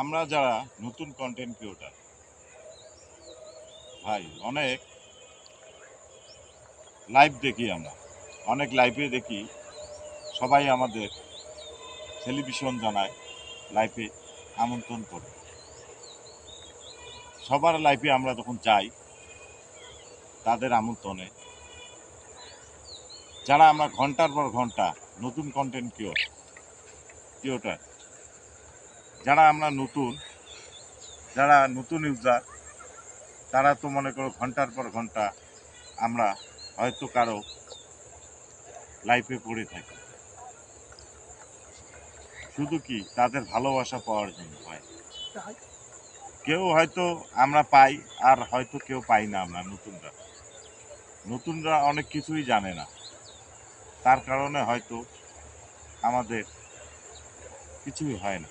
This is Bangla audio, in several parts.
আমরা যারা নতুন কন্টেন্ট ক্রিয়েটার ভাই, অনেক লাইভ দেখি আমরা। অনেক লাইভে দেখি, সবাই আমাদের টেলিভিশন জানায় লাইফে আমন্ত্রণ করে। সবার লাইফে আমরা যখন যাই, তাদের আমন্ত্রণে। যারা আমরা ঘণ্টার পর ঘণ্টা নতুন কন্টেন্ট কিও কিওটার যারা আমরা নতুন, যারা নতুন ইউজার তারা তো মনে করো ঘণ্টার পর ঘণ্টা আমরা হয়তো কারও লাইফে পড়ে থাকি। শুধু কি তাদের ভালোবাসা পাওয়ার জন্য হয়। কেউ হয়তো আমরা পাই আর হয়তো কেউ পাই না আমরা নতুনরা। নতুনরা অনেক কিছুই জানে না। তার কারণে হয়তো আমাদের কিছুই হয় না।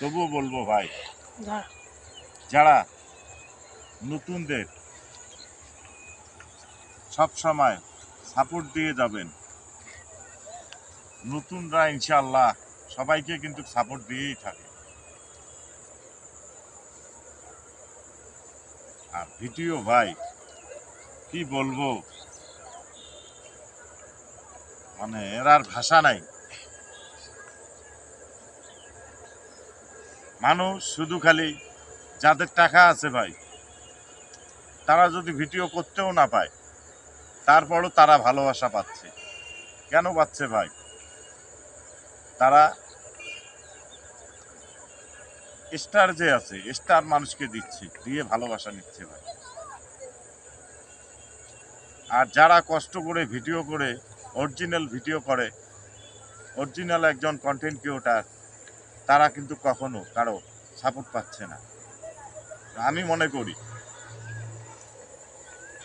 তবুও বলব ভাই যারা নতুনদের সব সময় সাপোর্ট দিয়ে যাবেন নতুনরা ইনশাল্লাহ সবাইকে কিন্তু সাপোর্ট দিয়েই থাকে। আর ভিডিও ভাই কি বলব? মানে এর আর ভাষা নাই। মানুষ শুধু খালি যাদের টাকা আছে ভাই, তারা যদি ভিডিও করতেও না পায়, তারপরও তারা ভালোবাসা পাচ্ছে। কেন পাচ্ছে ভাই? তারা স্টার যে আছে স্টার মানুষকে দিচ্ছে, দিয়ে ভালোবাসা নিচ্ছে ভাই। আর যারা কষ্ট করে ভিডিও করে অরিজিনাল ভিডিও করে অরিজিনাল একজন কন্টেন্ট ক্রিয়েটার তারা কিন্তু কখনো কারও সাপোর্ট পাচ্ছে না। আমি মনে করি,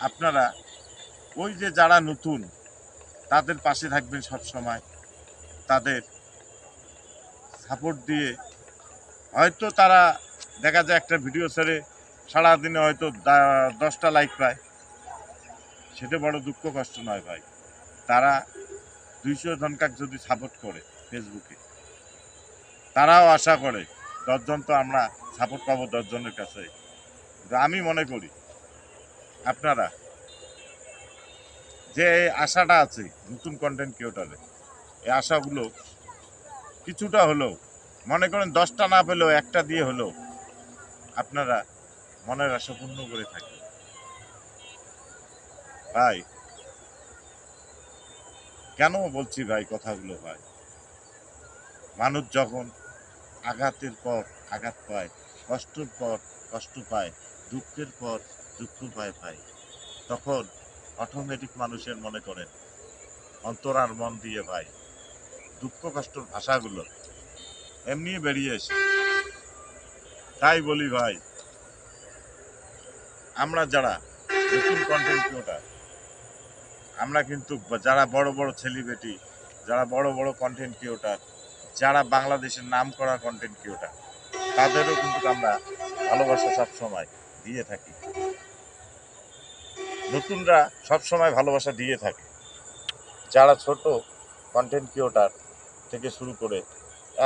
আপনারা ওই যে যারা নতুন, তাদের পাশে থাকবেন সব সময় তাদের সাপোর্ট দিয়ে হয়তো তারা দেখা যায় একটা ভিডিও ছেড়ে সারাদিনে হয়তো দশটা লাইক পায়। সেটা বড় দুঃখ, কষ্ট নয় ভাই। তারা দুইশো জনকাক যদি সাপোর্ট করে ফেসবুকে তারাও আশা করে, দশজন তো আমরা সাপোর্ট পাবো দশজনের কাছে। আমি মনে করি, আপনারা যে আশাটা আছে নতুন কন্টেন্ট ক্রিয়েটারে এই আশাগুলো কিছুটা হলেও, মনে করেন দশটা না পেলেও, একটা দিয়ে হলেও আপনারা মনের আশা পূর্ণ করে থাকবেন। ভাই, কেন বলছি ভাই কথাগুলো ভাই? মানুষ যখন আঘাতের পর আঘাত পায়, কষ্টের পর কষ্ট পায়, দুঃখের পর দুঃখ পায় ভাই। তখন অটোমেটিক মানুষের মনে করেন অন্তরার মন দিয়ে ভাই, দুঃখ কষ্টর ভাষাগুলো এমনি বেরিয়ে এসে তাই বলি ভাই, আমরা যারা নতুন কন্টেন্ট ক্রিয়েটার আমরা কিন্তু যারা বড় বড় সেলিব্রিটি যারা বড় বড় কন্টেন্ট ক্রিয়েটার যারা বাংলাদেশের নাম করা কন্টেন্ট ক্রিয়েটার তাদেরও কিন্তু আমরা ভালোবাসা সব সময় দিয়ে থাকি। নতুনরা সব সময় ভালোবাসা দিয়ে থাকে। যারা ছোট কন্টেন্ট ক্রিয়েটার থেকে শুরু করে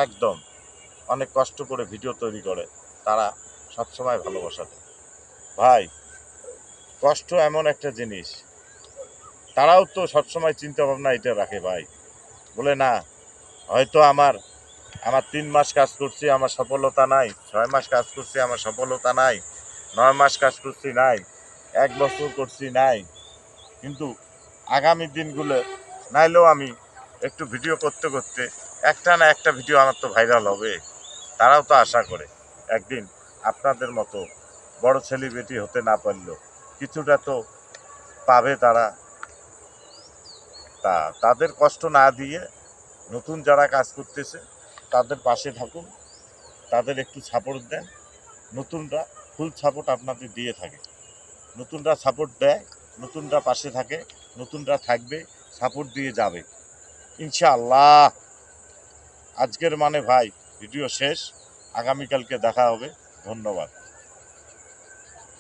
একদম অনেক কষ্ট করে ভিডিও তৈরি করে, তারা সব সময় ভালোবাসা দেয়। ভাই, কষ্ট এমন একটা জিনিস। তারাও তো সবসময় চিন্তা ভাবনা এটা রাখে ভাই। বলে না হয়তো আমার আমার তিন মাস কাজ করছি, আমার সফলতা নাই। ছয় মাস কাজ করছি, আমার সফলতা নাই। নয় মাস কাজ করছি, নাই। এক বছর করছি, নাই। কিন্তু আগামী দিনগুলো নাইলেও আমি একটু ভিডিও করতে করতে একটা না একটা ভিডিও আমার তো ভাইরাল হবে। তারাও তো আশা করে, একদিন আপনাদের মতো বড় সেলিব্রিটি হতে না পারলেও কিছুটা তো পাবে তারা। তা, তাদের কষ্ট না দিয়ে নতুন যারা কাজ করতেছে, তাদের পাশে থাকুন, তাদের একটু সাপোর্ট দেন। নতুনরা ফুল সাপোর্ট আপনাদের দিয়ে থাকে। নতুনরা সাপোর্ট দেয়, নতুনরা পাশে থাকে, নতুনরা থাকবে সাপোর্ট দিয়ে যাবে। ইনশাআল্লাহ। আজকের মানে ভাই ভিডিও শেষ। আগামীকালকে দেখা হবে। ধন্যবাদ।